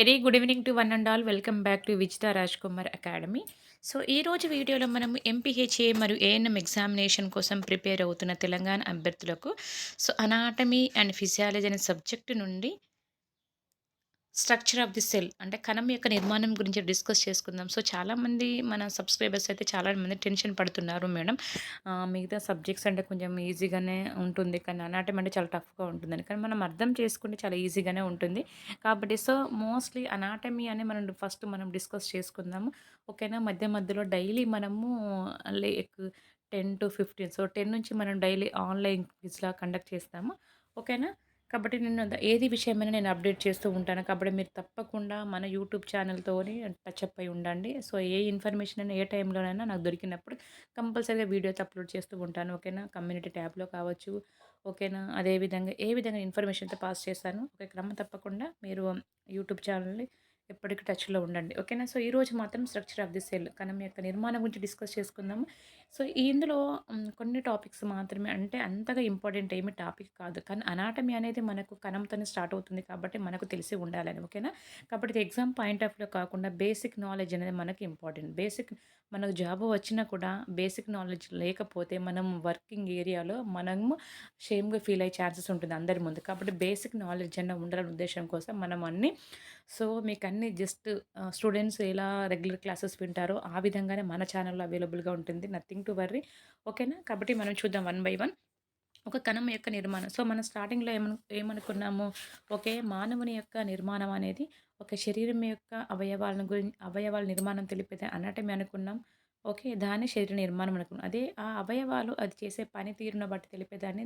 Very good evening to one and all. Welcome back to Vijitha Raj Kumar academy. So ఈ రోజు వీడియోలో మనం MPHA మరియు ANM examination కోసం ప్రిపేర్ అవుతున్న తెలంగాణ అభ్యర్థులకు సో అనాటమీ అండ్ ఫిజియాలజీ అనే సబ్జెక్టు నుండి స్ట్రక్చర్ ఆఫ్ ది సెల్ అంటే కణం యొక్క నిర్మాణం గురించి డిస్కస్ చేసుకుందాం. సో చాలామంది మన సబ్స్క్రైబర్స్ అయితే చాలామంది టెన్షన్ పడుతున్నారు మేడం. మిగతా సబ్జెక్ట్స్ అంటే కొంచెం ఈజీగానే ఉంటుంది కానీ అనాటమీ అంటే చాలా టఫ్గా ఉంటుందని. కానీ మనం అర్థం చేసుకుంటే చాలా ఈజీగానే ఉంటుంది. కాబట్టి సో మోస్ట్లీ అనాటమీ అని మనం ఫస్ట్ మనం డిస్కస్ చేసుకుందాము. ఓకేనా? మధ్య మధ్యలో డైలీ మనము ten to fifteen so ten నుంచి మనం డైలీ ఆన్లైన్ క్విజ్లా కండక్ట్ చేస్తాము. ఓకేనా? కాబట్టి నేను ఏది విషయమైనా నేను అప్డేట్ చేస్తూ ఉంటాను. కాబట్టి మీరు తప్పకుండా మన యూట్యూబ్ ఛానల్తోని టచ్ అప్ అయి ఉండండి. సో ఏ ఇన్ఫర్మేషన్ అయినా ఏ టైంలోనైనా నాకు దొరికినప్పుడు కంపల్సరీగా వీడియోస్ అప్లోడ్ చేస్తూ ఉంటాను. ఓకేనా? కమ్యూనిటీ ట్యాబ్లో కావచ్చు. ఓకేనా? అదేవిధంగా ఏ విధంగా ఇన్ఫర్మేషన్తో పాస్ చేస్తాను. ఒక క్రమం తప్పకుండా మీరు యూట్యూబ్ ఛానల్ని ఎప్పటికీ టచ్లో ఉండండి. ఓకేనా? సో ఈరోజు మాత్రం స్ట్రక్చర్ ఆఫ్ ది సెల్ కణం యొక్క నిర్మాణం గురించి డిస్కస్ చేసుకుందాము. సో ఇందులో కొన్ని టాపిక్స్ మాత్రమే అంటే అంతగా ఇంపార్టెంట్ ఏమి టాపిక్ కాదు. కానీ అనాటమీ అనేది మనకు కణంతోనే స్టార్ట్ అవుతుంది కాబట్టి మనకు తెలిసి ఉండాలని ఓకేనా? కాబట్టి ఎగ్జామ్ పాయింట్ ఆఫ్ వ్యూ కాకుండా బేసిక్ నాలెడ్జ్ అనేది మనకు ఇంపార్టెంట్. బేసిక్ మనకు జాబ్ వచ్చినా కూడా బేసిక్ నాలెడ్జ్ లేకపోతే మనం వర్కింగ్ ఏరియాలో మనము షేమ్గా ఫీల్ అయ్యే ఛాన్సెస్ ఉంటుంది అందరి ముందు. కాబట్టి బేసిక్ నాలెడ్జ్ అన్న ఉండాలనే ఉద్దేశం కోసం మనం అన్ని సో మీకు అన్ని జస్ట్ స్టూడెంట్స్ ఎలా రెగ్యులర్ క్లాసెస్ వింటారో ఆ విధంగానే మన ఛానల్లో అవైలబుల్గా ఉంటుంది. Nothing to worry. ఓకేనా? కాబట్టి మనం చూద్దాం వన్ బై వన్. ఒక కణం యొక్క నిర్మాణం. సో మనం స్టార్టింగ్లో ఏమను ఏమనుకున్నాము? ఓకే మానవుని యొక్క నిర్మాణం అనేది ఒక శరీరం యొక్క అవయవాలను గురించి అవయవాల నిర్మాణం తెలిపేది అన్నటమే అనుకున్నాం. ఓకే. దాన్ని శరీర నిర్మాణం అనుకున్నాం అదే ఆ అవయవాలు అది చేసే పనితీరును బట్టి తెలిపేదాన్ని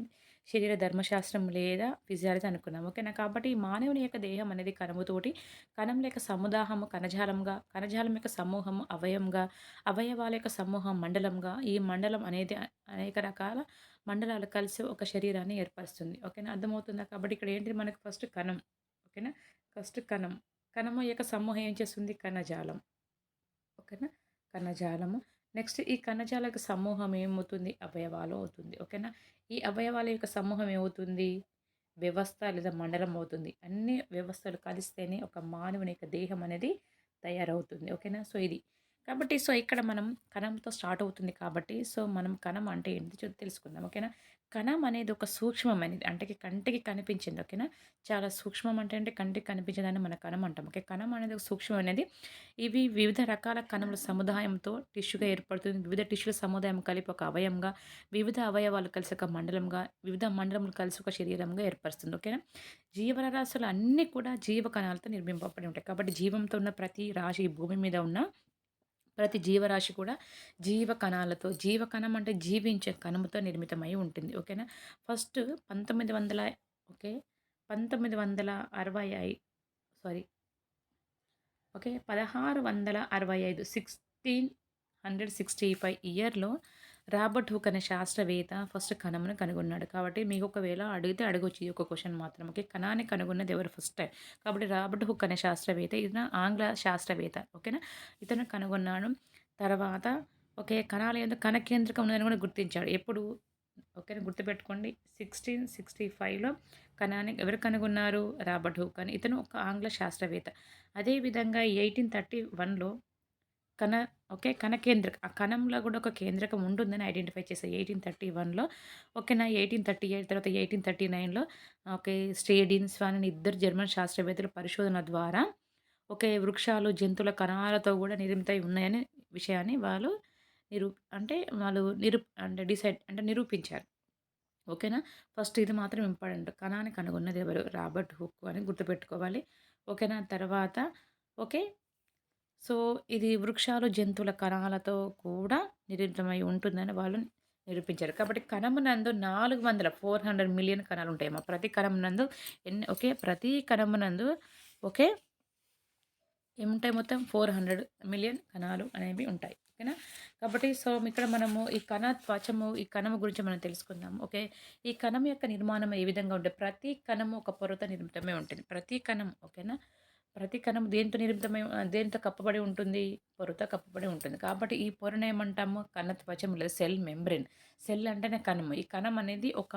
శరీర ధర్మశాస్త్రం లేదా ఫిజియాలజీ అనుకున్నాం. ఓకేనా? కాబట్టి మానవుని యొక్క దేహం అనేది కణముతోటి కణం లేక సముదాహము కణజాలంగా కణజాలం యొక్క సమూహము అవయంగా అవయవాల యొక్క సమూహం మండలంగా ఈ మండలం అనేది అనేక రకాల మండలాలు కలిసి ఒక శరీరాన్ని ఏర్పరుస్తుంది. ఓకేనా? అర్థమవుతుందా? కాబట్టి ఇక్కడ ఏంటి? మనకు ఫస్ట్ కణం. ఓకేనా? ఫస్ట్ కణం. కణము యొక్క సమూహం ఏం చేస్తుంది? కణజాలం. ఓకేనా? కణజాలము. నెక్స్ట్ ఈ కణజాలకు సమూహం ఏమవుతుంది? అవయవాలు అవుతుంది. ఓకేనా? ఈ అవయవాల యొక్క సమూహం ఏమవుతుంది? వ్యవస్థ లేదా మండలం అవుతుంది. అన్ని వ్యవస్థలు కలిస్తేనే ఒక మానవుని యొక్క దేహం అనేది తయారవుతుంది. ఓకేనా? సో ఇది. కాబట్టి సో ఇక్కడ మనం కణంతో స్టార్ట్ అవుతుంది కాబట్టి సో మనం కణం అంటే ఏంటి? చూ- తెలుసుకుందాం. ఓకేనా? కణం అనేది ఒక సూక్ష్మమైనది అంటే కంటికి కనిపించింది ఓకేనా? చాలా సూక్ష్మం అంటే అంటే కంటికి కనిపించేదాన్ని మన కణం అంటాం ఓకే? కణం అనేది ఒక సూక్ష్మమైనది ఇవి వివిధ రకాల కణముల సముదాయంతో టిష్యూగా ఏర్పడుతుంది. వివిధ టిష్యూల సముదాయం కలిపి ఒక అవయంగా వివిధ అవయవాలు కలిసి ఒక మండలంగా వివిధ మండలములు కలిసి ఒక శరీరంగా ఏర్పరుస్తుంది ఓకేనా? జీవరాశులు అన్నీ కూడా జీవ కణాలతో నిర్మింపబడి ఉంటాయి. కాబట్టి జీవంతో ఉన్న ప్రతి రాశి భూమి మీద ఉన్న ప్రతి జీవరాశి కూడా జీవ కణాలతో జీవ కణం అంటే జీవించే కణముతో నిర్మితమై ఉంటుంది. ఓకేనా? ఫస్ట్ పంతొమ్మిది వందల ఓకే? పంతొమ్మిది వందల అరవై ఐ సారీ ఓకే? పదహారు వందల అరవై ఐదు సిక్స్టీన్ హండ్రెడ్ సిక్స్టీ ఫైవ్ ఇయర్లో రాబర్ట్ హుక్ అనే శాస్త్రవేత్త ఫస్ట్ కణమును కనుగొన్నాడు. కాబట్టి మీకు ఒకవేళ అడిగితే అడగొచ్చు ఈ ఒక క్వశ్చన్ మాత్రం. ఓకే? కణాన్ని కనుగొన్నది ఎవరు ఫస్ట్? టైం కాబట్టి రాబర్ట్ హుక్ అనే శాస్త్రవేత్త ఇతను ఆంగ్ల శాస్త్రవేత్త. ఓకేనా? ఇతను కనుగొన్నాడు. తర్వాత ఓకే కణాల ఏదో కణ కేంద్రకం ఉందని కూడా గుర్తించాడు. ఎప్పుడు? ఓకేనా? గుర్తుపెట్టుకోండి. సిక్స్టీన్ సిక్స్టీ ఫైవ్లో కణాన్ని ఎవరు కనుగొన్నారు? రాబర్ట్ హుక్ అని. ఇతను ఒక ఆంగ్ల శాస్త్రవేత్త. అదేవిధంగా ఎయిటీన్ థర్టీ వన్లో కణ ఓకే కణ కేంద్రక ఆ కణంలో కూడా ఒక కేంద్రకం ఉంటుందని ఐడెంటిఫై చేశారు. ఎయిటీన్ థర్టీ వన్లో ఓకేనా ఎయిటీన్ థర్టీ ఎయిట్ తర్వాత ఎయిటీన్ థర్టీ నైన్లో ఓకే స్టేడిన్ స్వాన్ అని ఇద్దరు జర్మన్ శాస్త్రవేత్తల పరిశోధన ద్వారా ఒకే వృక్షాలు జంతువుల కణాలతో కూడా నిర్మితై ఉన్నాయనే విషయాన్ని వాళ్ళు నిరూ అంటే వాళ్ళు నిరూ అంటే డిసైడ్ అంటే నిరూపించారు. ఓకేనా? ఫస్ట్ ఇది మాత్రం ఇంపార్టెంట్. కణాన్ని కనుగొన్నది ఎవరు? రాబర్ట్ హుక్ అని గుర్తుపెట్టుకోవాలి. ఓకేనా? తర్వాత ఓకే సో ఇది వృక్షాలు జంతువుల కణాలతో కూడా నిర్మితమై ఉంటుందని వాళ్ళు నిరూపించారు. కాబట్టి కణమునందు నాలుగు వందల ఫోర్ హండ్రెడ్ మిలియన్ కణాలు ఉంటాయమ్మా ప్రతి కణమునందు ఎన్ని ఓకే ప్రతి కణమునందు ఓకే ఏముంటాయి మొత్తం? ఫోర్ హండ్రెడ్ మిలియన్ కణాలు అనేవి ఉంటాయి. ఓకేనా? కాబట్టి సో ఇక్కడ మనము ఈ కణ త్వచము ఈ కణము గురించి మనం తెలుసుకుందాం ఓకే? ఈ కణం యొక్క నిర్మాణం ఏ విధంగా ఉంటుంది ప్రతి కణము ఒక పొరత నిర్మితమే ఉంటుంది. ప్రతి కణం ఓకేనా? ప్రతి కణం దేంతో నిర్మితమై దేంతో కప్పబడి ఉంటుంది? పొరతో కప్పబడి ఉంటుంది. కాబట్టి ఈ పొరను ఏమంటాము? కణ త్వచం లేదా సెల్ మెంబ్రెన్. సెల్ అంటేనే కణం. ఈ కణం అనేది ఒక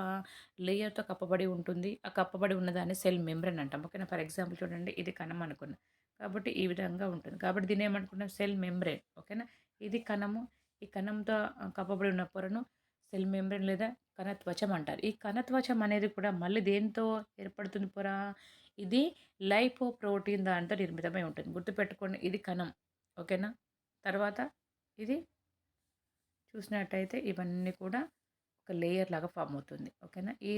లేయర్తో కప్పబడి ఉంటుంది. ఆ కప్పబడి ఉన్నదాన్ని సెల్ మెంబ్రెన్ అంటాం. ఓకేనా? ఫర్ ఎగ్జాంపుల్ చూడండి. ఇది కణం అనుకున్నాం. కాబట్టి ఈ విధంగా ఉంటుంది. కాబట్టి దీన్ని ఏమనుకున్నాం? Cell membrane. ఓకేనా? ఇది కణము. ఈ కణంతో కప్పబడి ఉన్న పొరను సెల్ మెంబ్రెన్ లేదా కణత్వచం అంటారు. ఈ కణత్వచం అనేది కూడా మళ్ళీ దేంతో ఏర్పడుతుంది పొరా? ఇది లైపో ప్రోటీన్ దాంతో నిర్మితమై ఉంటుంది. గుర్తుపెట్టుకోండి ఇది కణం. ఓకేనా? తర్వాత ఇది చూసినట్టయితే ఇవన్నీ కూడా ఒక లేయర్ లాగా ఫామ్ అవుతుంది. ఓకేనా? ఈ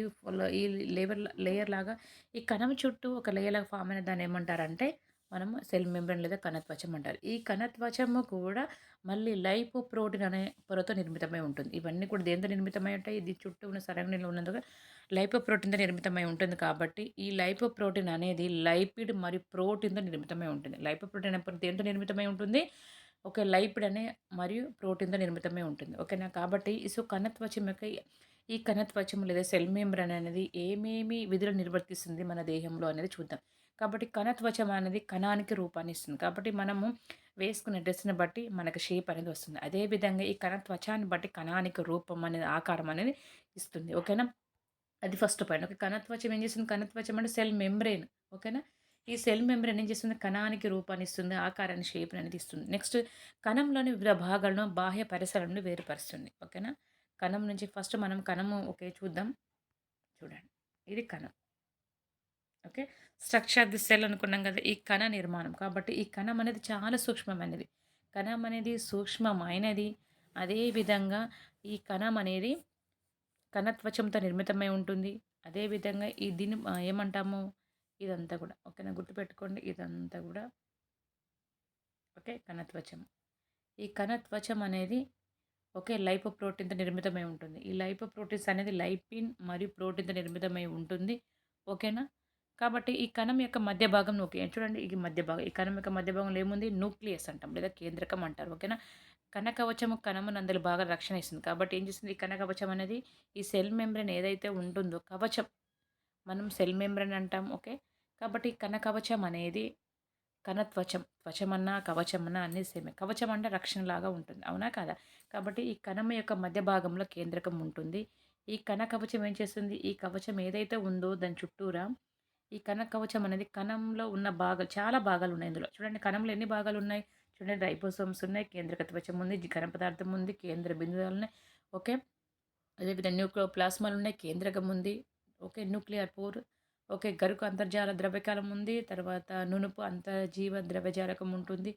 ఈ లేయర్ లేయర్ లాగా ఈ కణం చుట్టూ ఒక లేయర్ లాగా ఫామ్ అయిన దాన్ని ఏమంటారంటే మనము సెల్ మెంబ్రెన్ లేదా కణత్వచం అంటారు. ఈ కణత్వచము కూడా మళ్ళీ లైపో ప్రోటీన్ అనే పొరతో నిర్మితమై ఉంటుంది. ఇవన్నీ కూడా దేంతో నిర్మితమై ఉంటాయి? ఇది చుట్టూ ఉన్న సరగణిలో ఉన్నందుకు లైపో ప్రోటీన్తో నిర్మితమై ఉంటుంది కాబట్టి ఈ లైపో ప్రోటీన్ అనేది లైపిడ్ మరియు ప్రోటీన్తో నిర్మితమై ఉంటుంది. లైపో ప్రోటీన్ అనే దేంతో నిర్మితమై ఉంటుంది? ఒక లైపిడ్ అనే మరియు ప్రోటీన్తో నిర్మితమై ఉంటుంది. ఓకేనా? కాబట్టి సో కణత్వచం యొక్క ఈ కణత్వచం లేదా సెల్ మెంబ్రన్ అనేది ఏమేమి విధులు నిర్వర్తిస్తుంది మన దేహంలో అనేది చూద్దాం. కాబట్టి కణత్వచం అనేది కణానికి రూపాన్ని ఇస్తుంది కాబట్టి మనము వేసుకునే డ్రెస్ని బట్టి మనకు షేప్ అనేది వస్తుంది. అదేవిధంగా ఈ కణత్వచాన్ని బట్టి కణానికి రూపం అనేది ఆకారం అనేది ఇస్తుంది. ఓకేనా? అది ఫస్ట్ పాయింట్. ఓకే కణత్వచం ఏం చేస్తుంది? కణత్వచం అంటే సెల్ మెంబ్రెయిన్ ఓకేనా? ఈ సెల్ మెంబ్రెయిన్ ఏం చేస్తుంది? కణానికి రూపాన్ని ఇస్తుంది ఆకారాన్ని షేప్ అనేది ఇస్తుంది. నెక్స్ట్ కణంలోని వివిధ భాగాలను బాహ్య పరిసరాలను వేరుపరుస్తుంది. ఓకేనా? కణం నుంచి ఫస్ట్ మనం కణము ఓకే చూద్దాం. చూడండి. ఇది కణం. ఓకే? స్ట్రక్చర్ ది సెల్ అనుకున్నాం కదా ఈ కణ నిర్మాణం. కాబట్టి ఈ కణం అనేది చాలా సూక్ష్మమైనది. కణం అనేది సూక్ష్మమైనది. అదేవిధంగా ఈ కణం అనేది కణత్వచంతో నిర్మితమై ఉంటుంది. అదేవిధంగా ఈ దీన్ని ఏమంటాము? ఇదంతా కూడా. ఓకేనా? గుర్తుపెట్టుకోండి. ఇదంతా కూడా ఓకే? కణత్వచం. ఈ కణత్వచం అనేది ఓకే లైపో ప్రోటీన్తో నిర్మితమై ఉంటుంది. ఈ లైపో ప్రోటీన్స్ అనేది లైపిన్ మరియు ప్రోటీన్తో నిర్మితమై ఉంటుంది. ఓకేనా? కాబట్టి ఈ కణం యొక్క మధ్య భాగం ఓకే చూడండి ఇది మధ్య భాగం ఈ కణం యొక్క మధ్య భాగంలో ఏముంది? న్యూక్లియస్ అంటాం లేదా కేంద్రకం అంటారు ఓకేనా? కనకవచము కణము నందులు బాగా రక్షణ ఇస్తుంది. కాబట్టి ఏం చేస్తుంది? ఈ కనకవచం అనేది ఈ సెల్ మెంబ్రెన్ ఏదైతే ఉంటుందో కవచం మనం సెల్ మెంబ్రెన్ అంటాం ఓకే? కాబట్టి కనకవచం అనేది కణత్వచం త్వచమన్నా కవచమన్నా అన్ని సేమే కవచం అంటే రక్షణలాగా ఉంటుంది అవునా కాదా? కాబట్టి ఈ కణం యొక్క మధ్య భాగంలో కేంద్రకం ఉంటుంది. ఈ కణ కవచం ఏం చేస్తుంది? ఈ కవచం ఏదైతే ఉందో దాని చుట్టూరా ఈ కణ కవచం అనేది కణంలో ఉన్న భాగాలు చాలా భాగాలు ఉన్నాయి ఇందులో. చూడండి కణంలో ఎన్ని భాగాలు ఉన్నాయి? చూడండి రైపోసోమ్స్ ఉన్నాయి కేంద్రక త్వచం ఉంది ఘన పదార్థం ఉంది కేంద్ర బిందువులు ఉన్నాయి. ఓకే? అదేవిధంగా న్యూక్లియో ప్లాస్మాలు ఉన్నాయి కేంద్రకం ఉంది. ఓకే? Nuclear pore. ఓకే? గరుకు అంతర్జాల ద్రవ్యకాలం ఉంది తర్వాత నునుపు అంతర్జీవ ద్రవ్యజాలకం ఉంటుంది.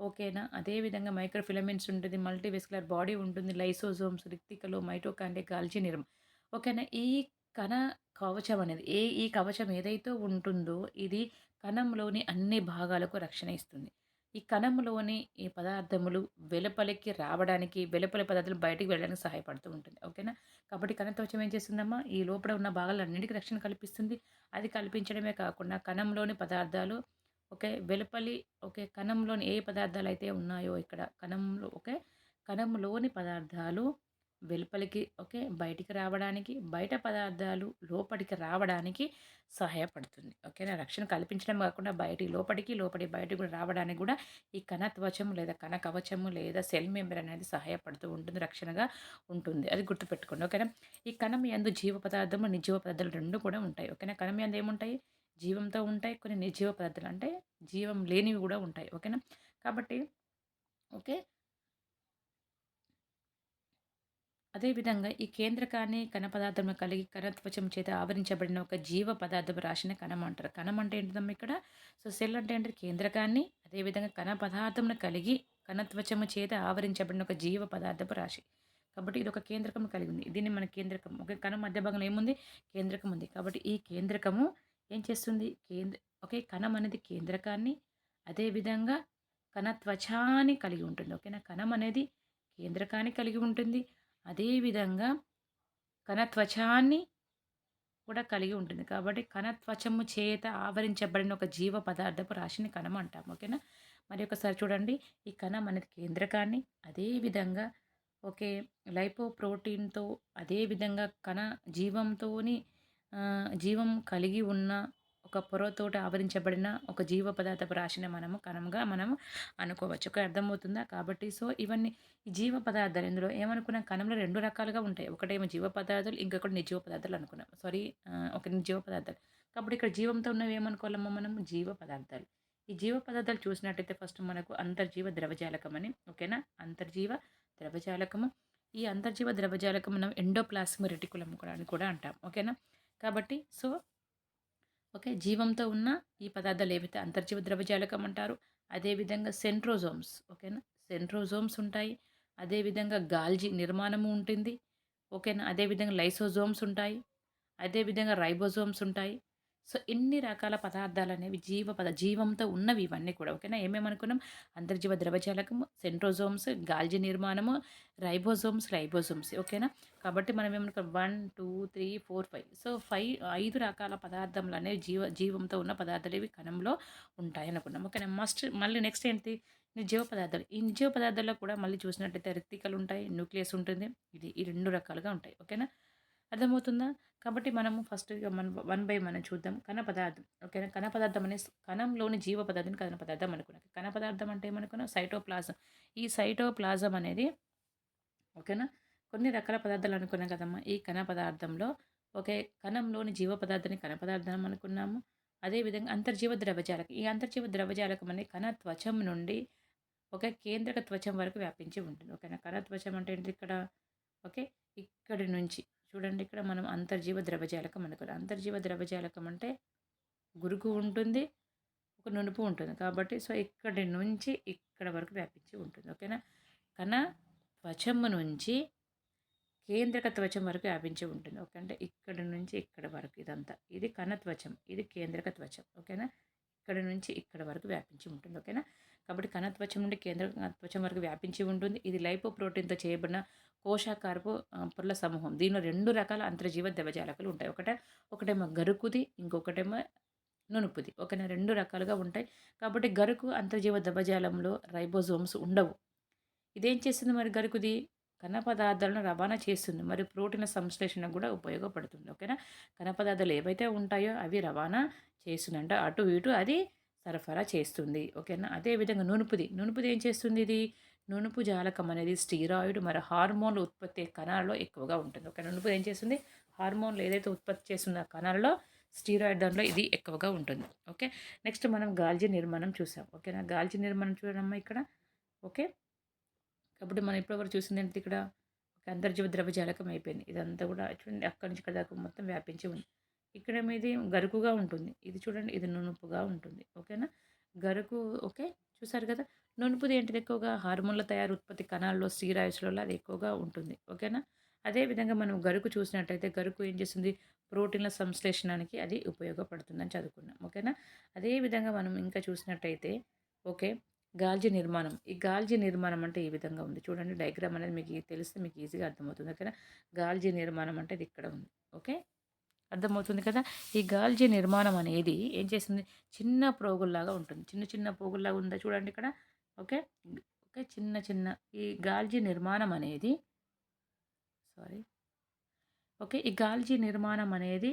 ఓకేనా? అదేవిధంగా మైక్రోఫిలమెంట్స్ ఉంటుంది మల్టీవెస్కులర్ బాడీ ఉంటుంది లైసోజోమ్స్ రిక్తికలు మైటోకాండే గాల్చి నిర్మ. ఓకేనా? ఈ కణ కవచం అనేది ఏ ఈ కవచం ఏదైతే ఉంటుందో ఇది కణంలోని అన్ని భాగాలకు రక్షణ ఇస్తుంది. ఈ కణంలోని ఈ పదార్థములు వెలుపలికి రావడానికి వెలుపలి పదార్థాలు బయటికి వెళ్ళడానికి సహాయపడుతూ ఉంటుంది. ఓకేనా? కాబట్టి కణత్వచం ఏం చేస్తుందమ్మా? ఈ లోపల ఉన్న భాగాలన్నింటికి రక్షణ కల్పిస్తుంది. అది కల్పించడమే కాకుండా కణంలోని పదార్థాలు ఓకే వెలుపలి ఓకే కణంలోని ఏ పదార్థాలు అయితే ఉన్నాయో ఇక్కడ కణంలో ఓకే కణంలోని పదార్థాలు వెలుపలికి ఓకే బయటికి రావడానికి బయట పదార్థాలు లోపలికి రావడానికి సహాయపడుతుంది. ఓకేనా? రక్షణ కల్పించడం కాకుండా బయటి లోపలికి లోపలి బయటికి కూడా రావడానికి కూడా ఈ కణత్వచము లేదా కణ కవచము లేదా సెల్ మెంబర్ అనేది సహాయపడుతూ ఉంటుంది రక్షణగా ఉంటుంది. అది గుర్తుపెట్టుకోండి. ఓకేనా? ఈ కణం ఎందు జీవ పదార్థము నిర్జీవ పదార్థాలు రెండు కూడా ఉంటాయి. ఓకేనా? కణం ఎందు ఏముంటాయి? జీవంతో ఉంటాయి. కొన్ని నిర్జీవ పదార్థాలు అంటే జీవం లేనివి కూడా ఉంటాయి. ఓకేనా? కాబట్టి ఓకే అదేవిధంగా ఈ కేంద్రకాన్ని కణ పదార్థం కలిగి కణత్వచం చేత ఆవరించబడిన ఒక జీవ పదార్థం రాశిని కణం అంటారు. కణం అంటే ఏంటిదమ్మా ఇక్కడ? సో సెల్ అంటే ఏంటంటే కేంద్రకాన్ని అదేవిధంగా కణ పదార్థమును కలిగి కణత్వచము చేత ఆవరించబడిన ఒక జీవ పదార్థపు రాశి. కాబట్టి ఇది ఒక కేంద్రకం కలిగి ఉంది. దీన్ని మన కేంద్రకం ఒక కణం మధ్య భాగంలో ఏముంది? కేంద్రకం ఉంది. కాబట్టి ఈ కేంద్రకము ఏం చేస్తుంది? కేంద్ర ఒకే కణం అనేది కేంద్రకాన్ని అదేవిధంగా కణత్వచాన్ని కలిగి ఉంటుంది. ఓకేనా? కణం అనేది కేంద్రకాన్ని కలిగి ఉంటుంది. అదేవిధంగా కణత్వచాన్ని కూడా కలిగి ఉంటుంది. కాబట్టి కణత్వచము చేత ఆవరించబడిన ఒక జీవ పదార్థపు రాశిని కణం అంటాం. ఓకేనా? మరి ఒకసారి చూడండి. ఈ కణం అనేది కేంద్రకాన్ని అదేవిధంగా ఓకే లైపో ప్రోటీన్తో అదేవిధంగా కణ జీవంతోని జీవం కలిగి ఉన్న ఒక పొరతోట ఆవరించబడిన ఒక జీవ పదార్థపు రాశిని మనము కణంగా మనము అనుకోవచ్చు. ఒక అర్థమవుతుందా? కాబట్టి సో ఇవన్నీ జీవ పదార్థాలు ఇందులో ఏమనుకున్నాం? కణంలో రెండు రకాలుగా ఉంటాయి. ఒకటేమో జీవ పదార్థాలు ఇంకొకటి నిర్జీవ పదార్థాలు అనుకున్నాం. సారీ ఒక నిర్జీవ పదార్థాలు. కాబట్టి ఇక్కడ జీవంతో ఉన్నవి ఏమనుకోవాలమ్మా మనం? జీవ పదార్థాలు. ఈ జీవ పదార్థాలు చూసినట్టయితే ఫస్ట్ మనకు అంతర్జీవ ద్రవజాలకం అని ఓకేనా? అంతర్జీవ ద్రవజాలకము. ఈ అంతర్జీవ ద్రవజాలకం మనం ఎండోప్లాస్మ రెటికులం కూడా అని కూడా అంటాం. ఓకేనా? కాబట్టి సో ఓకే? జీవంతో ఉన్న ఈ పదార్థాలు ఏవైతే అంతర్జీవ ద్రవజాలకం అంటారు అదేవిధంగా సెంట్రోజోమ్స్ ఓకేనా? సెంట్రోజోమ్స్ ఉంటాయి. అదేవిధంగా గాల్జీ నిర్మాణము ఉంటుంది. ఓకేనా? అదేవిధంగా లైసోజోమ్స్ ఉంటాయి. అదేవిధంగా రైబోజోమ్స్ ఉంటాయి. సో ఎన్ని రకాల పదార్థాలు అనేవి జీవ పద జీవంతో ఉన్నవి ఇవన్నీ కూడా ఓకేనా? ఏమేమి అనుకున్నాం అంతర్జీవ ద్రవజాలకము సెంట్రోజోమ్స్ గాల్జీ నిర్మాణము రైబోజోమ్స్ రైబోజోమ్స్ ఓకేనా? కాబట్టి మనం ఏమనుకున్నాం? One two three four five. So five ఐదు రకాల పదార్థములు అనేవి జీవ జీవంతో ఉన్న పదార్థాలు ఇవి కణంలో ఉంటాయి అనుకున్నాం ఓకేనా? మస్ట్ మళ్ళీ నెక్స్ట్ ఏంటి? నిర్జీవ పదార్థాలు. ఈ నిర్జీవ పదార్థాల్లో కూడా మళ్ళీ చూసినట్టయితే రెక్తికలు ఉంటాయి న్యూక్లియస్ ఉంటుంది. ఇది ఈ రెండు రకాలుగా ఉంటాయి ఓకేనా? అర్థమవుతుందా? కాబట్టి మనము ఫస్ట్ మన వన్ బై మనం చూద్దాం. కణ పదార్థం ఓకేనా? కణ పదార్థం అనే కణంలోని జీవ పదార్థం కణ పదార్థం అనుకున్నాం. కణ పదార్థం అంటే ఏమనుకున్నాం? సైటోప్లాజం. ఈ సైటోప్లాజం అనేది ఓకేనా? కొన్ని రకాల పదార్థాలు అనుకున్నాం కదమ్మా. ఈ కణ పదార్థంలో ఒకే కణంలోని జీవ పదార్థాన్ని కణ పదార్థం అనుకున్నాము. అదేవిధంగా అంతర్జీవ ద్రవజాలకం. ఈ అంతర్జీవ ద్రవజాలకం అనేది కణ త్వచం నుండి ఒక కేంద్రక త్వచం వరకు వ్యాపించి ఉంటుంది. ఓకేనా? కణ త్వచం అంటే ఏంటి ఇక్కడ? ఓకే ఇక్కడి నుంచి. చూడండి ఇక్కడ మనం అంతర్జీవ ద్రవజాలకం అనుకోవాలి. అంతర్జీవ ద్రవజాలకం అంటే గురుకు ఉంటుంది ఒక నునుపు ఉంటుంది. కాబట్టి సో ఇక్కడి నుంచి ఇక్కడ వరకు వ్యాపించి ఉంటుంది. ఓకేనా? కన త్వచము నుంచి కేంద్రక త్వచం వరకు వ్యాపించి ఉంటుంది. ఓకే అంటే ఇక్కడ నుంచి ఇక్కడ వరకు ఇదంతా. ఇది కణ త్వచం ఇది కేంద్రక త్వచం. ఓకేనా? ఇక్కడ నుంచి ఇక్కడ వరకు వ్యాపించి ఉంటుంది. ఓకేనా? కాబట్టి కణత్వచం నుండి కేంద్ర త్వచం వరకు వ్యాపించి ఉంటుంది. ఇది లైపో ప్రోటీన్తో చేయబడిన కోశాకారపు పొరల సమూహం. దీనిలో రెండు రకాల అంతర్జీవ ద్రవజాలకాలు ఉంటాయి. ఒకటే ఒకటేమో గరుకుది ఇంకొకటేమో నునుపుది. ఒకనే రెండు రకాలుగా ఉంటాయి. కాబట్టి గరుకు అంతర్జీవ ద్రవజాలంలో రైబోజోమ్స్ ఉండవు. ఇదేం చేస్తుంది మరి గరుకుది? కణ పదార్థాలను రవాణా చేస్తుంది. మరి ప్రోటీన్ సంశ్లేషణ కూడా ఉపయోగపడుతుంది. ఓకేనా? కణ పదార్థాలు ఏవైతే ఉంటాయో అవి రవాణా చేస్తుందంట. అటు ఇటు అది సరఫరా చేస్తుంది. ఓకేనా? అదేవిధంగా నునుపుది. నునుపుది ఏం చేస్తుంది ఇది? నునుపు జాలకం అనేది స్టీరాయిడ్ మరి హార్మోన్లు ఉత్పత్తి కణాలలో ఎక్కువగా ఉంటుంది. ఓకే నునుపు ఏం చేస్తుంది? హార్మోన్లు ఏదైతే ఉత్పత్తి చేస్తుందో ఆ కణాలలో స్టీరాయిడ్ దాంట్లో ఇది ఎక్కువగా ఉంటుంది. ఓకే? నెక్స్ట్ మనం గాల్జీ నిర్మాణం చూసాం. ఓకేనా? గాల్జీ నిర్మాణం చూడమ్మా ఇక్కడ. ఓకే? కాబట్టి మనం ఇప్పటివరకు చూసింది ఏంటి ఇక్కడ? ఒక అంతర్జీవ ద్రవజాలకం అయిపోయింది. ఇదంతా కూడా చూడండి అక్కడి నుంచి ఇక్కడ దాకా మొత్తం వ్యాపించి ఉంది. ఇక్కడ మీది గరుకుగా ఉంటుంది. ఇది చూడండి ఇది నునుపుగా ఉంటుంది. ఓకేనా? గరుకు ఓకే చూసారు కదా? నునుపుది ఏంటిది ఎక్కువగా? హార్మోన్ల తయారు ఉత్పత్తి కణాల్లో స్టీరాయిడ్స్లలో అది ఎక్కువగా ఉంటుంది. ఓకేనా? అదేవిధంగా మనం గరుకు చూసినట్టయితే గరుకు ఏం చేస్తుంది? ప్రోటీన్ల సంశ్లేషణానికి అది ఉపయోగపడుతుందని చదువుకున్నాం. ఓకేనా? అదేవిధంగా మనం ఇంకా చూసినట్టయితే ఓకే గాల్జీ నిర్మాణం. ఈ గాల్జీ నిర్మాణం అంటే ఈ విధంగా ఉంది. చూడండి డయాగ్రామ్ అనేది మీకు తెలిస్తే మీకు ఈజీగా అర్థమవుతుంది. ఓకేనా? గాల్జీ నిర్మాణం అంటే ఇది ఇక్కడ ఉంది. ఓకే? అర్థమవుతుంది కదా? ఈ గాల్జీ నిర్మాణం అనేది ఏం చేస్తుంది? చిన్న ప్రోగుల్లాగా ఉంటుంది. చిన్న చిన్న పోగుల్లాగా ఉందా చూడండి ఇక్కడ. ఓకే? ఓకే చిన్న చిన్న. ఈ గాల్జీ నిర్మాణం అనేది సారీ. ఓకే ఈ గాల్జీ నిర్మాణం అనేది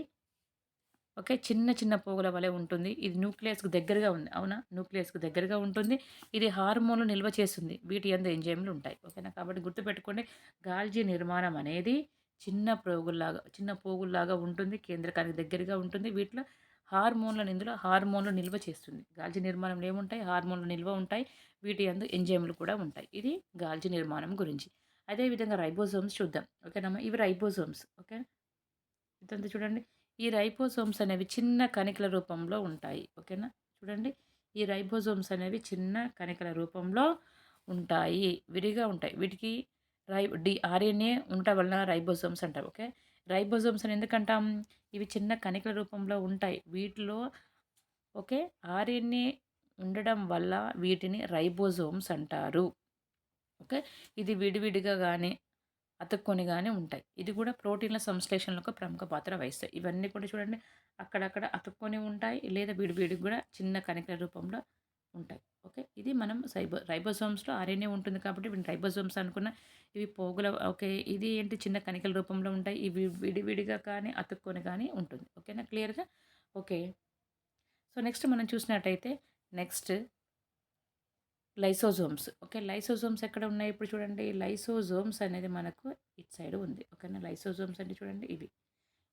ఓకే చిన్న చిన్న పోగుల వలె ఉంటుంది. ఇది న్యూక్లియస్కు దగ్గరగా ఉంది. అవునా? న్యూక్లియస్కు దగ్గరగా ఉంటుంది. ఇది హార్మోన్లు నిల్వ చేస్తుంది. వీటి అందు ఎంజైమ్లు ఉంటాయి. ఓకేనా? కాబట్టి గుర్తుపెట్టుకోండి. గాల్జీ నిర్మాణం అనేది చిన్న పోగుల్లాగా చిన్న పోగుల్లాగా ఉంటుంది కేంద్రకానికి దగ్గరగా ఉంటుంది. వీటిలో హార్మోన్ల ఇందులో హార్మోన్లు నిల్వ చేస్తుంది. గాల్జి నిర్మాణంలో ఏముంటాయి? హార్మోన్లు నిల్వ ఉంటాయి. వీటి అందు ఎంజైమ్లు కూడా ఉంటాయి. ఇది గాల్జి నిర్మాణం గురించి. అదేవిధంగా రైబోజోమ్స్ చూద్దాం. ఓకేనమ్మా ఇవి రైబోజోమ్స్. ఓకే? ఇదంతా చూడండి. ఈ రైబోజోమ్స్ అనేవి చిన్న కణికల రూపంలో ఉంటాయి. ఓకేనా? చూడండి. ఈ రైబోజోమ్స్ అనేవి చిన్న కణికల రూపంలో ఉంటాయి. విడిగా ఉంటాయి. వీటికి రై డి ఆర్ఎన్ఏ ఉండటం వలన రైబోజోమ్స్ అంటారు ఓకే? రైబోజోమ్స్ అని ఎందుకంటాం? ఇవి చిన్న కణికల రూపంలో ఉంటాయి. వీటిలో ఓకే? ఆర్ఎన్ఏ ఉండడం వల్ల వీటిని రైబోజోమ్స్ అంటారు ఓకే? ఇది విడివిడిగా కానీ అతుక్కొని కానీ ఉంటాయి. ఇది కూడా ప్రోటీన్ల సంశ్లేషణలకు ప్రముఖ పాత్ర వహిస్తాయి. ఇవన్నీ కూడా చూడండి అక్కడక్కడ అతుక్కొని ఉంటాయి లేదా విడివిడిగా కూడా చిన్న కణికల రూపంలో ఉంటాయి. ఓకే? ఇది మనం సైబో రైబోసోమ్స్లో ఆర్ఎన్ఏ ఉంటుంది కాబట్టి వీటిని రైబోజోమ్స్ అనుకున్న ఇవి పోగుల ఓకే? ఇది ఏంటి? చిన్న కణికల రూపంలో ఉంటాయి. ఇవి విడివిడిగా కానీ అతుక్కొని కానీ ఉంటుంది. ఓకేనా? క్లియర్గా? ఓకే. సో నెక్స్ట్ మనం చూసినట్టయితే నెక్స్ట్ లైసోజోమ్స్. ఓకే? లైసోజోమ్స్ ఎక్కడ ఉన్నాయి? ఇప్పుడు చూడండి. లైసోజోమ్స్ అనేది మనకు ఇట్ సైడ్ ఉంది. ఓకేనా? లైసోజోమ్స్ అంటే చూడండి ఇవి.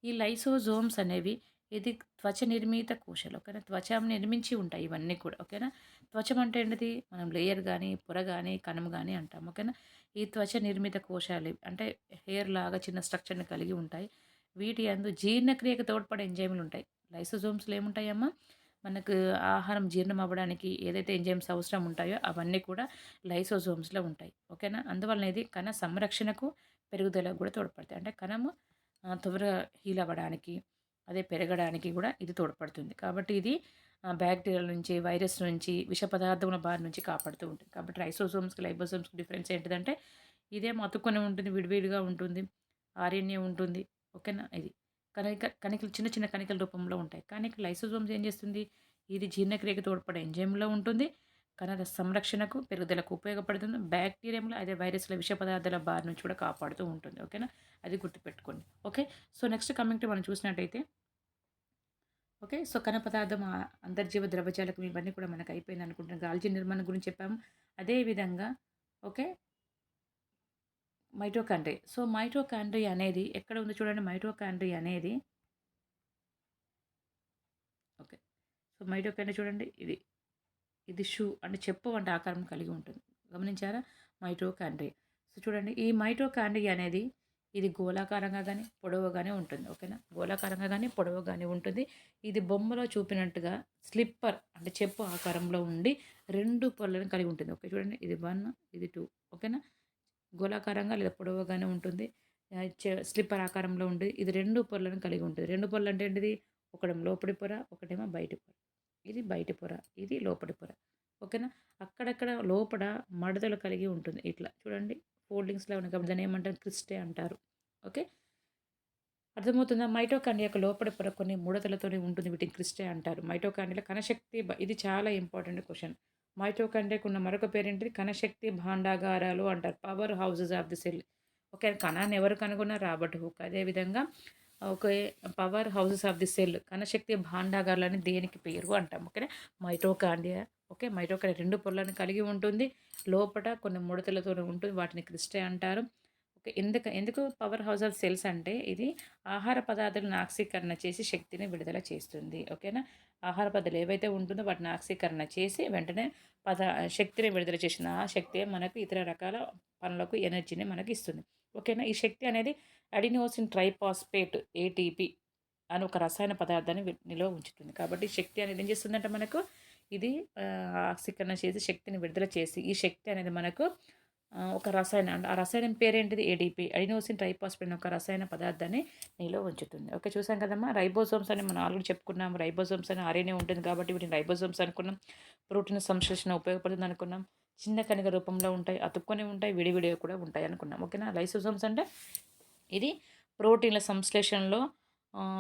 ఈ లైసోజోమ్స్ అనేవి ఇది త్వచ నిర్మిత కోశాలు ఓకేనా? త్వచ నిర్మించి ఉంటాయి ఇవన్నీ కూడా ఓకేనా? త్వచం అంటే ఏంటిది? మనం లేయర్ కానీ పొర కానీ కణం కానీ అంటాం ఓకేనా? ఈ త్వచ నిర్మిత కోశాలు అంటే హెయిర్ లాగా చిన్న స్ట్రక్చర్ని కలిగి ఉంటాయి. వీటి అందు జీర్ణక్రియకు తోడ్పడే ఎంజైములు ఉంటాయి. లైసోజోమ్స్లో ఏముంటాయమ్మా? మనకు ఆహారం జీర్ణం అవ్వడానికి ఏదైతే ఎంజైమ్స్ అవసరం ఉంటాయో అవన్నీ కూడా లైసోజోమ్స్లో ఉంటాయి ఓకేనా? అందువలన ఇది కణ సంరక్షణకు పెరుగుదలకు కూడా తోడ్పడతాయి. అంటే కణము త్వరగా హీల్ అవ్వడానికి అదే పెరగడానికి కూడా ఇది తోడ్పడుతుంది. కాబట్టి ఇది బ్యాక్టీరియా నుంచి వైరస్ నుంచి విష పదార్థముల బారి నుంచి కాపాడుతూ ఉంటుంది. కాబట్టి రైసోజోమ్స్కి లైబోజోమ్స్కి డిఫరెన్స్ ఏంటిదంటే ఇదే మతుక్కొని ఉంటుంది విడివిడిగా ఉంటుంది ఆర్ఎన్ఏ ఉంటుంది ఓకేనా? ఇది కనిక కణికలు చిన్న చిన్న కణికల రూపంలో ఉంటాయి. కానీ లైసోజోమ్స్ ఏం చేస్తుంది? ఇది జీర్ణక్రియకి తోడ్పడే ఎంజైమ్లో ఉంటుంది. కణాల సంరక్షణకు పెరుగుదలకు ఉపయోగపడుతుంది. బ్యాక్టీరియంలో అదే వైరస్ల విష పదార్థాల బారి నుంచి కూడా కాపాడుతూ ఉంటుంది. ఓకేనా? అది గుర్తుపెట్టుకోండి. Okay? So next coming to మనం చూసినట్టయితే ఓకే? సో కణ పదార్థం అంతర్జీవ ద్రవజాలకు ఇవన్నీ కూడా మనకు అయిపోయింది అనుకుంటున్నాం. గాల్జీ నిర్మాణం గురించి చెప్పాము. అదేవిధంగా ఓకే? మైటోకాండ్రీ సో మైటోకాండ్రీ అనేది ఎక్కడ ఉంది చూడండి. మైటోకాండ్రీ అనేది ఓకే? సో మైటోకాండ్రీ చూడండి. ఇది ఇది షూ అంటే చెప్పు వంటి ఆకారం కలిగి ఉంటుంది. గమనించారా? మైటోకాండ్రీ సో చూడండి ఈ మైటోకాండ్రీ అనేది ఇది గోళాకారంగా కానీ పొడవుగానే ఉంటుంది. ఓకేనా? గోళాకారంగా కానీ పొడవుగానే ఉంటుంది. ఇది బొమ్మలో చూపినట్టుగా స్లిప్పర్ అంటే చెప్పు ఆకారంలో ఉండి రెండు పొరలను కలిగి ఉంటుంది. ఓకే చూడండి. ఇది వన్ ఇది టూ. ఓకేనా? గోళాకారంగా లేదా పొడవుగానే ఉంటుంది. స్లిప్పర్ ఆకారంలో ఉంటుంది ఇది రెండు పొరలను కలిగి ఉంటుంది. రెండు పొరలు అంటే ఏంటిది? ఒకటి లోపలి పొర ఒకటేమో బయటి పొర. ఇది బయటి పొర ఇది లోపటి పొర. ఓకేనా? అక్కడక్కడ లోపల మడతలు కలిగి ఉంటుంది. ఇట్లా చూడండి. ఫోల్డింగ్స్లో ఉన్నాయి కాబట్టి దాన్ని ఏమంటారు? క్రిస్టే అంటారు. ఓకే? అర్థమవుతుందా? మైటోకాండి యొక్క లోపల పొర కొన్ని ముడతలతోనే ఉంటుంది. వీటిని క్రిస్టే అంటారు. మైటోకాండిలో కణశక్తి ఇది చాలా ఇంపార్టెంట్ క్వశ్చన్. మైటోకాండ్రియాకు ఉన్న మరొక పేరేంటిది? కణశక్తి భాండాగారాలు అంటారు. Power houses of the cell. Okay? కణాన్ని ఎవరు కనుగొన్నారు? Robert Hooke. అదేవిధంగా okay power houses of the cell కణశక్తి భాండాగారాలని దేనికి పేరు అంటాం ఓకేనా? Mitochondria okay? మైటోకాండియా రెండు పొరలను కలిగి ఉంటుంది. లోపల కొన్ని ముడతలతో ఉంటుంది వాటిని క్రిస్టే అంటారు. ఓకే ఎందుకు ఎందుకు పవర్ హౌస్ ఆఫ్ సెల్స్ అంటే ఇది ఆహార పదార్థాలను ఆక్సీకరణ చేసి శక్తిని విడుదల చేస్తుంది ఓకేనా? ఆహార పదార్థాలు ఏవైతే ఉంటుందో వాటిని ఆక్సీకరణ చేసి వెంటనే పద శక్తిని విడుదల చేసిన ఆ శక్తి మనకు ఇతర రకాల పనులకు ఎనర్జీని మనకి ఇస్తుంది ఓకేనా? ఈ శక్తి అనేది అడినోసిన్ ట్రైపాస్పేట్ ఏటీపీ అని ఒక రసాయన పదార్థాన్ని నిల్వ ఉంచుతుంది. కాబట్టి శక్తి అనేది ఏం చేస్తుందంటే మనకు ఇది ఆక్సీకరణ చేసి శక్తిని విడుదల చేసి ఈ శక్తి అనేది మనకు ఒక రసాయనం ఆ రసాయనం పేరేంటిది? ఏడీపీ అడినోసిన్ ట్రైపాస్పిన్ ఒక రసాయన పదార్థాన్ని నీలో ఉంచుతుంది. ఓకే చూసాం కదమ్మా? రైబోజోమ్స్ అని మనం ఆల్రెడీ చెప్పుకున్నాం. రైబోజోమ్స్ అని ఆర్ఎన్ఏ ఉంటుంది కాబట్టి వీటిని రైబోజోమ్స్ అనుకున్నాం. ప్రోటీన్ సంశ్లేషణ ఉపయోగపడుతుంది అనుకున్నాం. చిన్న కణిక రూపంలో ఉంటాయి అతుక్కొని ఉంటాయి విడివిడిగా కూడా ఉంటాయి అనుకున్నాం. ఓకేనా? లైసోజోమ్స్ అంటే ఇది ప్రోటీన్ల సంశ్లేషణలో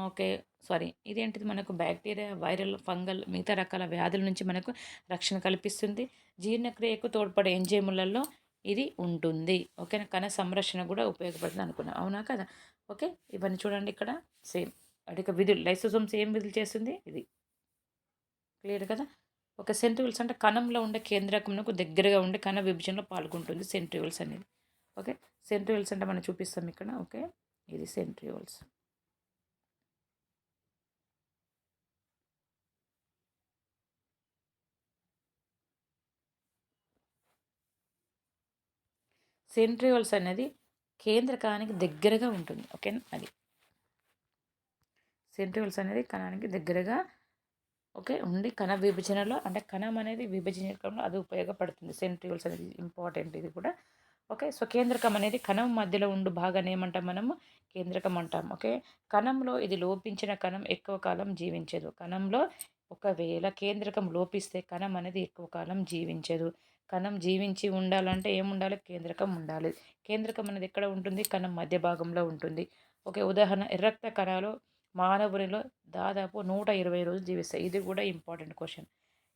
ఓకే సారీ ఇదేంటిది మనకు బ్యాక్టీరియా వైరల్ ఫంగల్ మిగతా రకాల వ్యాధుల నుంచి మనకు రక్షణ కల్పిస్తుంది. జీర్ణక్రియకు తోడ్పడే ఎంజైములలో ఇది ఉంటుంది. ఓకేనా కణ సంరక్షణ కూడా ఉపయోగపడుతుంది అనుకున్నాం. అవునా కదా? ఓకే ఇవన్నీ చూడండి ఇక్కడ. సేమ్ అడిక విధులు లైసోజోమ్స్ ఏం విధులు చేస్తుంది ఇది. క్లియర్ కదా? ఒక సెంట్రివల్స్ అంటే కణంలో ఉండే కేంద్రకమునకు దగ్గరగా ఉండే కణ విభజనలో పాల్గొంటుంది సెంట్రివల్స్ అనేది. ఓకే? సెంట్రివల్స్ అంటే మనం చూపిస్తాం ఇక్కడ. ఓకే? ఇది సెంట్రియోల్స్. సెంట్రియోల్స్ అనేది కేంద్రకానికి దగ్గరగా ఉంటుంది. ఓకే? అది. సెంట్రియోల్స్ అనేది కణానికి దగ్గరగా ఓకే? ఉండి కణ విభజనలో అంటే కణం అనేది విభజించడంలో అది ఉపయోగపడుతుంది. సెంట్రియోల్స్ అనేది ఇంపార్టెంట్ ఇది కూడా. ఓకే? సో కేంద్రకం అనేది కణం మధ్యలో ఉండు భాగాన్ని ఏమంటాం మనము? కేంద్రకం అంటాం. ఓకే? కణంలో ఇది లోపించిన కణం ఎక్కువ కాలం జీవించదు. కణంలో ఒకవేళ కేంద్రకం లోపిస్తే కణం అనేది ఎక్కువ కాలం జీవించదు. కణం జీవించి ఉండాలంటే ఏముండాలి? కేంద్రకం ఉండాలి. కేంద్రకం అనేది ఎక్కడ ఉంటుంది? కణం మధ్య భాగంలో ఉంటుంది. ఓకే? ఉదాహరణ ఎర్రక్త కణాలు మానవునిలో దాదాపు నూట ఇరవై రోజులు జీవిస్తాయి. ఇది కూడా ఇంపార్టెంట్ క్వశ్చన్.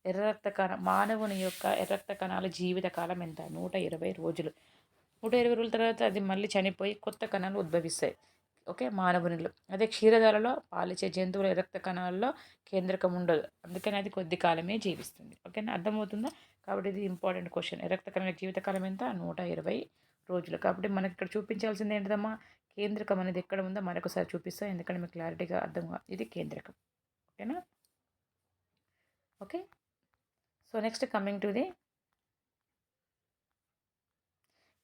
ఎర్రరక్త కణ మానవుని యొక్క ఎర్రక్త కణాల జీవిత కాలం ఎంత? నూట ఇరవై రోజులు. నూట ఇరవై రోజుల తర్వాత అది మళ్ళీ చనిపోయి కొత్త కణాలు ఉద్భవిస్తాయి. ఓకే? మానవునిలో. అదే క్షీరదాలలో పాలిచే జంతువుల రక్త కణాలలో కేంద్రకం ఉండదు. అందుకని అది కొద్ది కాలమే జీవిస్తుంది. ఓకేనా? అర్థమవుతుందా? కాబట్టి ఇది ఇంపార్టెంట్ క్వశ్చన్. రక్త కణాల జీవితకాలం ఎంత? నూట ఇరవై రోజులు. కాబట్టి మనకి ఇక్కడ చూపించాల్సింది ఏంటమ్మా కేంద్రకం అనేది ఎక్కడ ఉందో మరొకసారి చూపిస్తాం. ఎందుకంటే మీకు క్లారిటీగా అర్థం ఇది కేంద్రకం. ఓకేనా? Okay? So next coming to the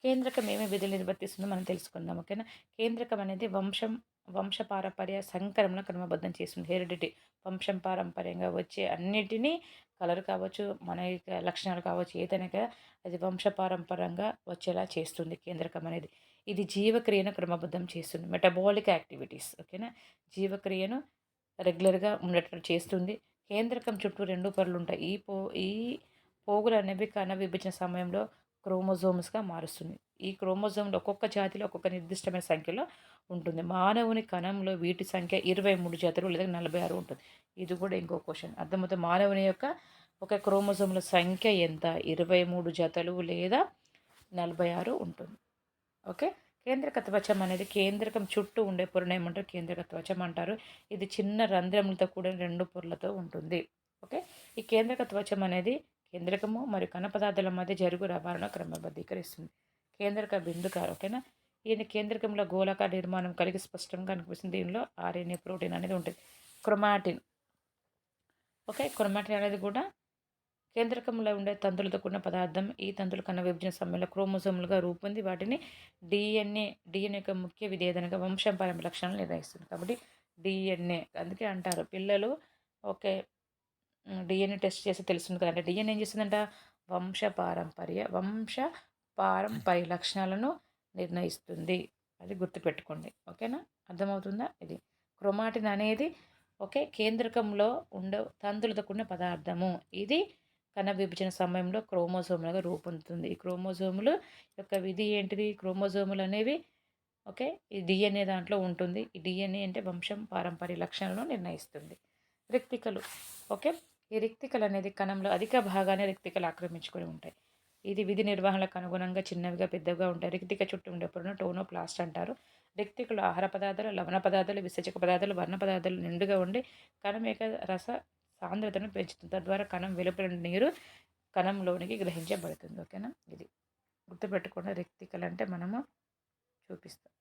కేంద్రకం ఏమి విధులు నిర్వర్తిస్తుందో మనం తెలుసుకుందాం ఓకేనా? కేంద్రకం అనేది వంశం వంశపారంపర్య సంకరంలో క్రమబద్ధం చేస్తుంది. హెరిడిటీ వంశం పారంపర్యంగా వచ్చే అన్నిటినీ కలర్ కావచ్చు మన లక్షణాలు కావచ్చు ఏదైనా అది వంశపారంపరంగా వచ్చేలా చేస్తుంది కేంద్రకం అనేది. ఇది జీవక్రియను క్రమబద్ధం చేస్తుంది. మెటబాలిక్ యాక్టివిటీస్ ఓకేనా? జీవక్రియను రెగ్యులర్గా ఉండేటట్టు చేస్తుంది. కేంద్రకం చుట్టూ రెండు పొరలు ఉంటాయి. ఈ పో ఈ పోగులు అనేవి కణ విభజన సమయంలో క్రోమోజోమ్స్గా మారుస్తుంది. ఈ క్రోమోజోమ్లో ఒక్కొక్క జాతిలో ఒక్కొక్క నిర్దిష్టమైన సంఖ్యలో ఉంటుంది. మానవుని కణంలో వీటి సంఖ్య ఇరవై మూడు జాతులు లేదా నలభై ఆరు ఉంటుంది. ఇది కూడా ఇంకో క్వశ్చన్. అర్థమవుతుంది మానవుని యొక్క ఒక క్రోమోజోమ్ల సంఖ్య ఎంత? ఇరవై మూడు జతలు లేదా నలభై ఆరు ఉంటుంది. ఓకే? కేంద్రక త్వచం అనేది కేంద్రకం చుట్టూ ఉండే పొరను ఏమంటారు? కేంద్రక త్వచం అంటారు. ఇది చిన్న రంధ్రములతో కూడిన రెండు పొరలతో ఉంటుంది. ఓకే? ఈ కేంద్రక త్వచం అనేది కేంద్రకము మరియు కణ పదార్థాల మధ్య జరుగు రవాణా క్రమబద్ధీకరిస్తుంది. కేంద్రక బిందుకారు ఓకేనా? ఈయన కేంద్రకంలో గోళాకార నిర్మాణం కలిగి స్పష్టంగా కనిపిస్తుంది దీనిలో ఆర్ఎన్ఏ ప్రోటీన్ అనేది ఉంటుంది. Chromatin okay? క్రొమాటిన్ అనేది కూడా కేంద్రకంలో ఉండే తంతులతో కూడిన పదార్థం. ఈ తంతులు కన్న విభజన సమయంలో క్రోమోజోములుగా రూపొంది. వాటిని డిఎన్ఏ డిఎన్ఏ యొక్క ముఖ్య విధేదనగా పరంపర లక్షణాలు నిర్వహిస్తుంది కాబట్టి డిఎన్ఏ అందుకే అంటారు. పిల్లలు ఓకే? డిఎన్ఏ టెస్ట్ చేసి తెలుస్తుంది కదంటే డిఎన్ఏ ఏం చేస్తుందంట? వంశ పారంపర్య వంశ పారంపర్య లక్షణాలను నిర్ణయిస్తుంది. అది గుర్తుపెట్టుకోండి. ఓకేనా? అర్థమవుతుందా? ఇది క్రొమాటిన్ అనేది ఓకే కేంద్రకంలో ఉండ తంతులతో కూడిన పదార్థము. ఇది కణ విభజన సమయంలో క్రోమోజోములుగా రూపొందుతుంది. ఈ క్రోమోజోములు యొక్క విధి ఏంటిది? క్రోమోజోములు అనేవి ఓకే ఈ డిఎన్ఏ దాంట్లో ఉంటుంది. ఈ డిఎన్ఏ అంటే వంశం పారంపర్య లక్షణాలను నిర్ణయిస్తుంది. రిక్తికలు. ఓకే? ఈ రిక్తికలు అనేది కణంలో అధిక భాగాన్ని రిక్తికలు ఆక్రమించుకొని ఉంటాయి. ఇది విధి నిర్వహణలకు అనుగుణంగా చిన్నవిగా పెద్దవిగా ఉంటాయి. రిక్తిక చుట్టూ ఉండే పొరను టోనో ప్లాస్ట్ అంటారు. రిక్తికలు ఆహార పదార్థాలు లవణ పదార్థాలు విసర్జక పదార్థాలు వర్ణ పదార్థాలు నిండుగా ఉండి కణం యొక్క రస సాంద్రతను పెంచుతుంది. తద్వారా కణం వెలుపల నీరు కణంలోనికి గ్రహించబడుతుంది. ఓకేనా? ఇది గుర్తుపెట్టుకున్న రిక్తికలు అంటే మనము చూపిస్తాం.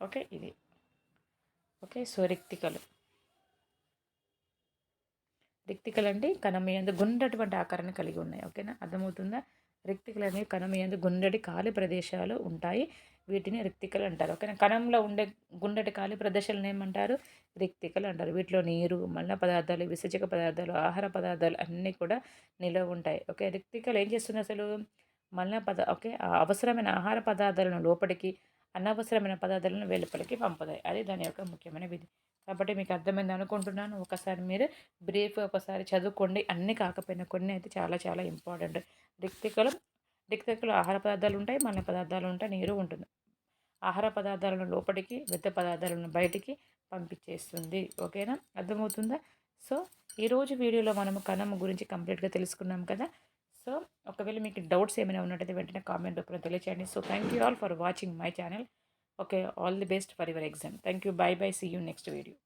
ఓకే ఇది. Okay so రిక్తికలు. రిక్తికలు అంటే కణమయందు గుండటువంటి ఆకారాన్ని కలిగి ఉన్నాయి ఓకేనా? అర్థమవుతుందా? రిక్తికలు అనేవి కణమయందు గుండెటి ఖాళీ ప్రదేశాలు ఉంటాయి. వీటిని రిక్తికలు అంటారు ఓకేనా? కణంలో ఉండే గుండెటి ఖాళీ ప్రదేశాలను ఏమంటారు? రిక్తికలు అంటారు. వీటిలో నీరు మల్ల పదార్థాలు విసర్జక పదార్థాలు ఆహార పదార్థాలు అన్నీ కూడా నిలవ ఉంటాయి ఓకే? రిక్తికలు ఏం చేస్తుంది అసలు? మల్ల పద ఓకే? అవసరమైన ఆహార పదార్థాలను లోపలికి అనవసరమైన పదార్థాలను వెలుపలికి పంపుతాయి. అది దాని యొక్క ముఖ్యమైన విధి. కాబట్టి మీకు అర్థమైంది అనుకుంటున్నాను. ఒకసారి మీరు బ్రీఫ్ ఒకసారి చదువుకోండి. అన్నీ కాకపోయినా కొన్ని అయితే చాలా చాలా ఇంపార్టెంట్. రిక్తికలు రిక్తికలు ఆహార పదార్థాలు ఉంటాయి మన పదార్థాలు ఉంటాయి నీరు ఉంటుంది. ఆహార పదార్థాలను లోపలికి వ్యర్థ పదార్థాలను బయటికి పంపించేస్తుంది. ఓకేనా? అర్థమవుతుందా? సో ఈరోజు వీడియోలో మనము కణము గురించి కంప్లీట్గా తెలుసుకున్నాం కదా. సో ఒకవేళ మీకు డౌట్స్ ఏమైనా ఉన్నట్టయితే వెంటనే కామెంట్ రూపంలో తెలియచేయండి. So thank you all for watching my channel okay all the best for your exam thank you bye bye see you next video